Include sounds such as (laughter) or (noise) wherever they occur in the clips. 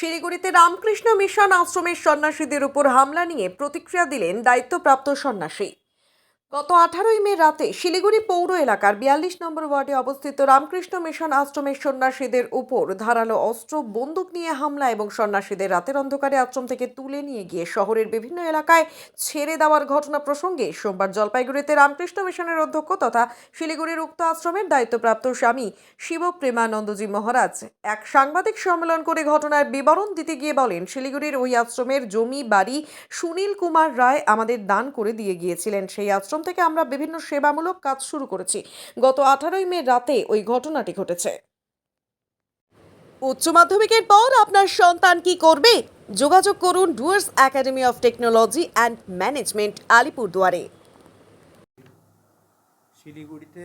শিলিগুড়িতে রামকৃষ্ণ মিশন আশ্রমের সন্ন্যাসীদের উপর হামলা নিয়ে প্রতিক্রিয়া দিলেন দায়িত্বপ্রাপ্ত সন্ন্যাসী। গত আঠারোই মে রাতে শিলিগুড়ি পৌর এলাকার বিয়াল্লিশ নম্বর ওয়ার্ডে অবস্থিত রামকৃষ্ণ মিশন আশ্রমের সন্ন্যাসীদের উপর ধারালো অস্ত্র, বন্দুক নিয়ে হামলা এবং সন্ন্যাসীদের রাতের অন্ধকারে আশ্রম থেকে তুলে নিয়ে গিয়ে শহরের বিভিন্ন এলাকায় ছেড়ে দেওয়ার ঘটনা প্রসঙ্গে সোমবার জলপাইগুড়িতে রামকৃষ্ণ মিশনের অধ্যক্ষ তথা শিলিগুড়ির উক্ত আশ্রমের দায়িত্বপ্রাপ্ত স্বামী শিব প্রেমানন্দজি মহারাজ এক সাংবাদিক সম্মেলন করে ঘটনার বিবরণ দিতে গিয়ে বলেন, শিলিগুড়ির ওই আশ্রমের জমি বাড়ি সুনীল কুমার রায় আমাদের দান করে দিয়ে গিয়েছিলেন। সেই আশ্রম থেকে আমরা বিভিন্ন সেবামূলক কাজ শুরু করেছি। গত আঠারোই মে রাতে ওই ঘটনাটি ঘটেছে। উচ্চ মাধ্যমিকের পর আপনার সন্তান কি করবে? যোগাযোগ করুন Dooars academy of technology and management আলিপুরদুয়ারে। শিলিগুড়িতে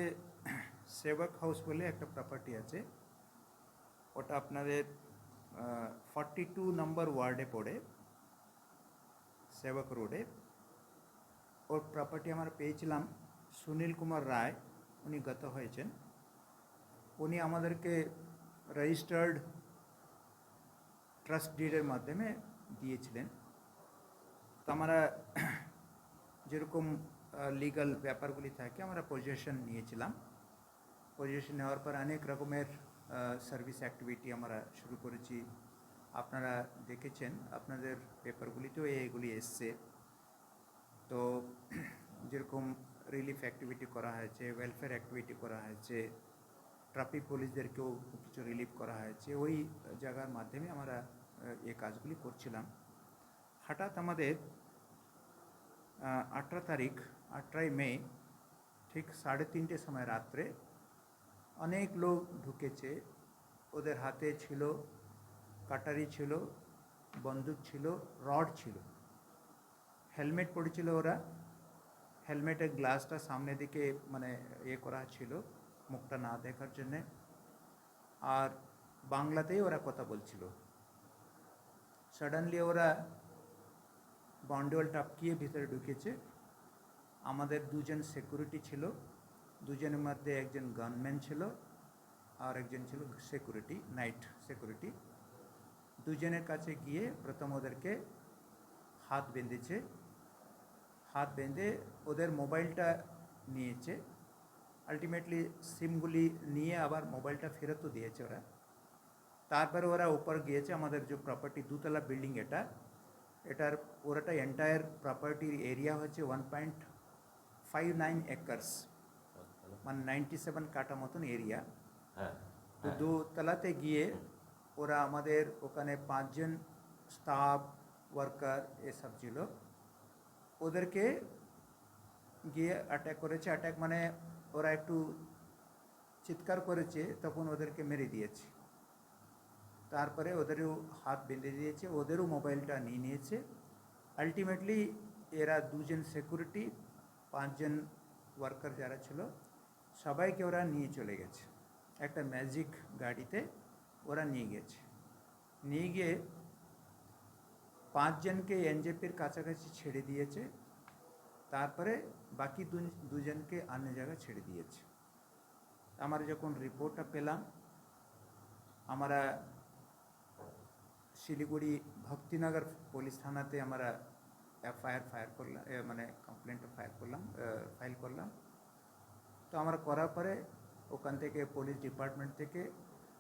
সেবক হাউস বলে একটা প্রপার্টি আছে। ওটা আপনাদের ফর্টি টু নম্বর ওয়ার্ডে পড়ে, সেবক রোডে। ওর প্রপার্টি আমরা পেয়েছিলাম সুনীল কুমার রায়, উনি গত হয়েছেন। উনি আমাদেরকে রেজিস্টার্ড ট্রাস্ট ডিডের মাধ্যমে দিয়েছিলেন। তো আমরা যেরকম লিগাল ব্যাপারগুলি থাকে, আমরা পজিশন নিয়েছিলাম। পজিশন নেওয়ার পর অনেক রকমের সার্ভিস অ্যাক্টিভিটি আমরা শুরু করেছি। আপনারা দেখেছেন, আপনাদের পেপারগুলিতেও এগুলি এসছে। তো (clears throat) যেরকম রিলিফ অ্যাক্টিভিটি করা হয়েছে ওয়েলফেয়ার অ্যাক্টিভিটি করা হয়েছে ট্রাফিক পুলিশদেরকেও কিছু রিলিফ করা হয়েছে, ওই জায়গার মাধ্যমে আমরা এ কাজগুলি করছিলাম। হঠাৎ আমাদের আঠেরো তারিখ, আঠেরোই মে, ঠিক সাড়ে তিনটে সময় রাত্রে অনেক লোক ঢুকেছে। ওদের হাতে ছিল, কাটারি ছিল, বন্দুক ছিল, রড ছিল। হেলমেট পড়েছিল ওরা। হেলমেটের গ্লাসটা সামনে দিকে মানে ইয়ে করা ছিল, মুখটা না দেখার জন্যে। আর বাংলাতেই ওরা কথা বলছিল। সাডেনলি ওরা বাউন্ডওয়াল টপকিয়ে ভিতরে ঢুকেছে। আমাদের দুজন সিকিউরিটি ছিল। দুজনের মধ্যে একজন গানম্যান ছিল আর একজন ছিল সিকিউরিটি নাইট সিকিউরিটি দুজনের কাছে গিয়ে প্রথম ওদেরকে হাত বেঁধেছে। হাত বেঁধে ওদের মোবাইলটা নিয়েছে। আলটিমেটলি সিমগুলি নিয়ে আবার মোবাইলটা ফেরতও দিয়েছে ওরা। তারপরে ওরা উপর গিয়েছে আমাদের যে প্রপার্টি দুতলা বিল্ডিং এটা। এটার পুরোটা এন্টায়ার প্রপার্টির এরিয়া হচ্ছে one point five nine acres মানে নাইনটি সেভেন কাটা মতন এরিয়া হ্যাঁ তো দোতলাতে গিয়ে ওরা আমাদের ওখানে পাঁচজন স্টাফ ওয়ার্কার এসব ছিল। ওদেরকে গিয়ে অ্যাটাক করেছে। অ্যাটাক মানে ওরা একটু চিৎকার করেছে, তখন ওদেরকে মেরে দিয়েছে। তারপরে ওদেরও হাত বেঁধে দিয়েছে, ওদেরও মোবাইলটা নিয়ে নিয়েছে। আলটিমেটলি এরা দুজন সিকিউরিটি পাঁচজন ওয়ার্কার যারা ছিল, সবাইকে ওরা নিয়ে চলে গেছে। একটা ম্যাজিক গাড়িতে ওরা নিয়ে গেছে। নিয়ে গিয়ে পাঁচজনকে এনজেপির কাছাকাছি ছেড়ে দিয়েছে, তারপরে বাকি দুজনকে অন্য জায়গায় ছেড়ে দিয়েছে। আমরা যখন রিপোর্টটা পেলাম, আমরা শিলিগুড়ি ভক্তিনগর পুলিশ থানাতে আমরা এফআইআর ফায়ার করলাম মানে কমপ্লেনটা ফায়ার করলাম ফাইল করলাম। তো আমরা করার পরে ওখান থেকে পুলিশ ডিপার্টমেন্ট থেকে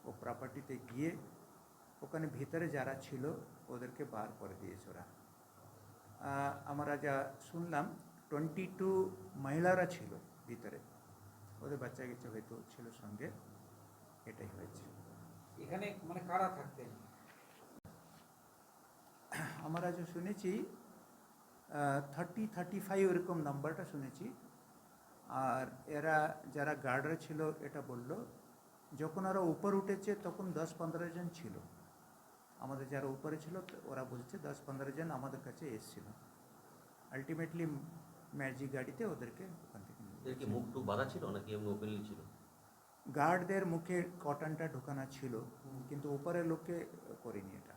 ও প্রপার্টিতে গিয়ে ওখানে ভিতরে যারা ছিল ওদেরকে বার করে দিয়েছে ওরা। আমরা যা শুনলাম টোয়েন্টি টু মহিলারা ছিল ভিতরে। ওদের বাচ্চা কাচ্চা হয়তো ছিল সঙ্গে এটাই হয়েছে। এখানে মানে কারা থাকতেন? আমরা যে শুনেছি থার্টি থার্টি ফাইভ এরকম নাম্বারটা শুনেছি। আর এরা যারা গার্ডরা ছিল এটা বলল যখন ওরা উপর উঠেছে তখন দশ পনেরো জন ছিল। আমাদের যারা উপরে ছিল ওরা বলছে দশ পনেরো জন আমাদের কাছে এসেছিল। আলটিমেটলি ম্যাজিক গাড়িতে ওদেরকে ওখান থেকে মুখ টুক বাঁধা ছিল নাকি এমনি ওপেনলি ছিল? গার্ডদের মুখে কটনটা ঢোকানো ছিল কিন্তু উপরের লোককে করিনি এটা।